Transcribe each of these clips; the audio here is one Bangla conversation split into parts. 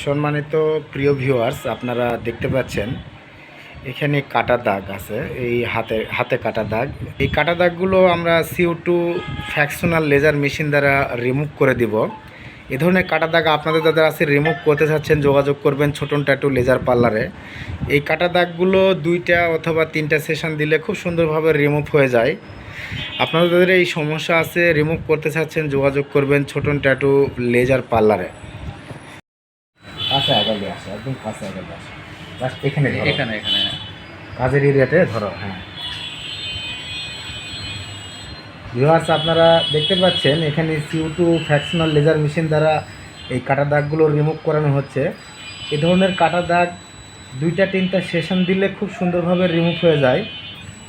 সম্মানিত প্রিয় ভিউয়ার্স আপনারা দেখতে পাচ্ছেন, এখানে কাটা দাগ আছে, এই হাতে হাতে কাটা দাগ। এই কাটা দাগগুলো আমরা CO two fractional laser machine দ্বারা রিমুভ করে দিব। এ ধরনের কাটা দাগ আপনাদের যাদের আছে রিমুভ করতে চাচ্ছেন, যোগাযোগ করবেন ছোটন ট্যাটু লেজার পার্লারে এই কাটা দাগগুলো দুইটা অথবা তিনটা সেশন দিলে খুব সুন্দরভাবে রিমুভ হয়ে যায়। আপনাদের এই সমস্যা আছে রিমুভ করতে চাচ্ছেন, যোগাযোগ করবেন ছোটন ট্যাটু লেজার পার্লারে কাছে আগালে আসে একদম কাছে আগালে আসে। জাস্ট এখানে এখানে এখানে কাজের এরিয়াতে ধরো হ্যাঁ। ভিউয়ার্স আপনারা দেখতে পাচ্ছেন এখানে CO two fractional laser machine দ্বারা এই কাটা দাগগুলো রিমুভ করানো হচ্ছে। এ ধরনের কাটা দাগ দুইটা তিনটা সেশন দিলে খুব সুন্দরভাবে রিমুভ হয়ে যায়।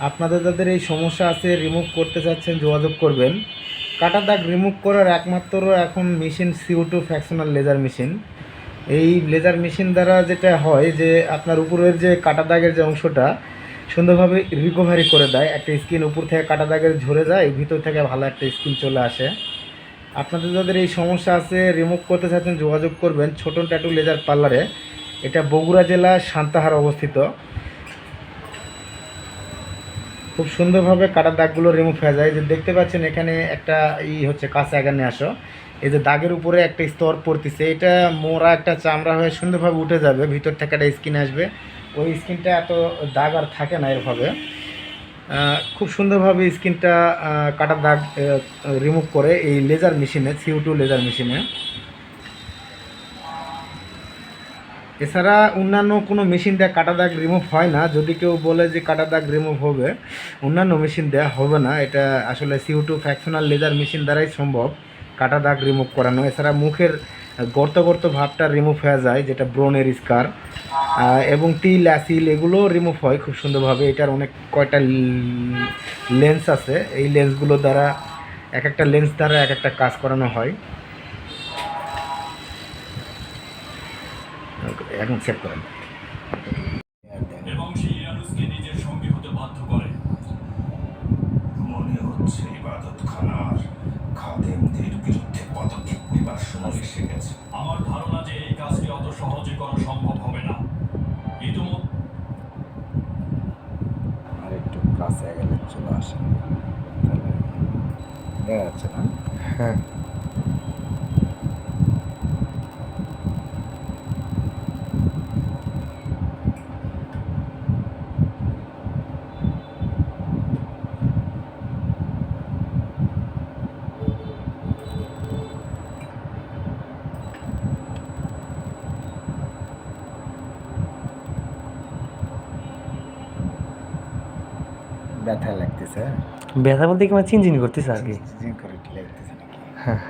আপনাদের যাদের এই সমস্যা আছে রিমুভ করতে চাচ্ছেন যোগাযোগ করবেন। কাটা দাগ রিমুভ করার একমাত্র এখন machine CO two fractional laser machine এই লেজার মেশিন দ্বারা যেটা হয় যে আপনার উপরের যে কাটা দাগের যে অংশটা সুন্দরভাবে রিকভারি করে দেয়। একটা স্কিন উপর থেকে কাটা দাগের ঝরে যায়, ভিতর থেকে ভালো একটা স্কিন চলে আসে। আপনাদের যাদের এই সমস্যা আছে রিমুভ করতে চাচ্ছেন যোগাযোগ করবেন ছোট ট্যাটু লেজার পার্লারে এটা বগুড়া জেলা সান্তাহার অবস্থিত। খুব সুন্দরভাবে কাটা দাগগুলো রিমুভ হয়ে যায়। যে দেখতে পাচ্ছেন এখানে একটা ই হচ্ছে কাছে এখানে আসো। এই যে দাগের উপরে একটা স্তর পড়তেছে, এটা মোরা একটা চামড়া হয়ে সুন্দরভাবে উঠে যাবে, ভিতর থেকে একটা স্কিন আসবে। ওই স্কিনটা এত দাগ আর থাকে না এরভাবে খুব সুন্দরভাবে স্কিনটা কাটা দাগ রিমুভ করে এই লেজার মেশিনে সিউ টু লেজার মেশিনে এছাড়া অন্যান্য কোনো মেশিন দিয়ে কাটা দাগ রিমুভ হয় না। যদি কেউ বলে যে কাটা দাগ রিমুভ হবে, অন্যান্য মেশিন দেওয়া হবে না। এটা আসলে CO two fractional laser machine দ্বারাই সম্ভব। কাটা দাগ রিমুভ করানো। এছাড়া মুখের গর্ত গর্ত ভাবটা রিমুভ হয়ে যায়, যেটা ব্রনের স্কার। এবং তিল, অ্যাসিল এগুলো রিমুভ হয় খুব সুন্দরভাবে। এটার অনেক কয়টা লেন্স আছে। এই লেন্সগুলো দ্বারা এক একটা লেন্স দ্বারা এক একটা কাজ করানো হয়। এখন সেভ করেন। করে। খাদেমদের বিরুদ্ধে পদক্ষেপ নেবার সময় এসে গেছে আমার ধারণা যে এই কাজটি অত সহজে করা সম্ভব হবে না ইতিমধ্যে আর একটু কাছে গেলে চলে আসে তাহলে দেখা যাচ্ছে না হ্যাঁ। ব্যথা লাগতেছে। ব্যথা বলতে কি আমার চিনচিন করতেছে আর কি? চিনচিন করে লাগতেছে নাকি? হ্যাঁ।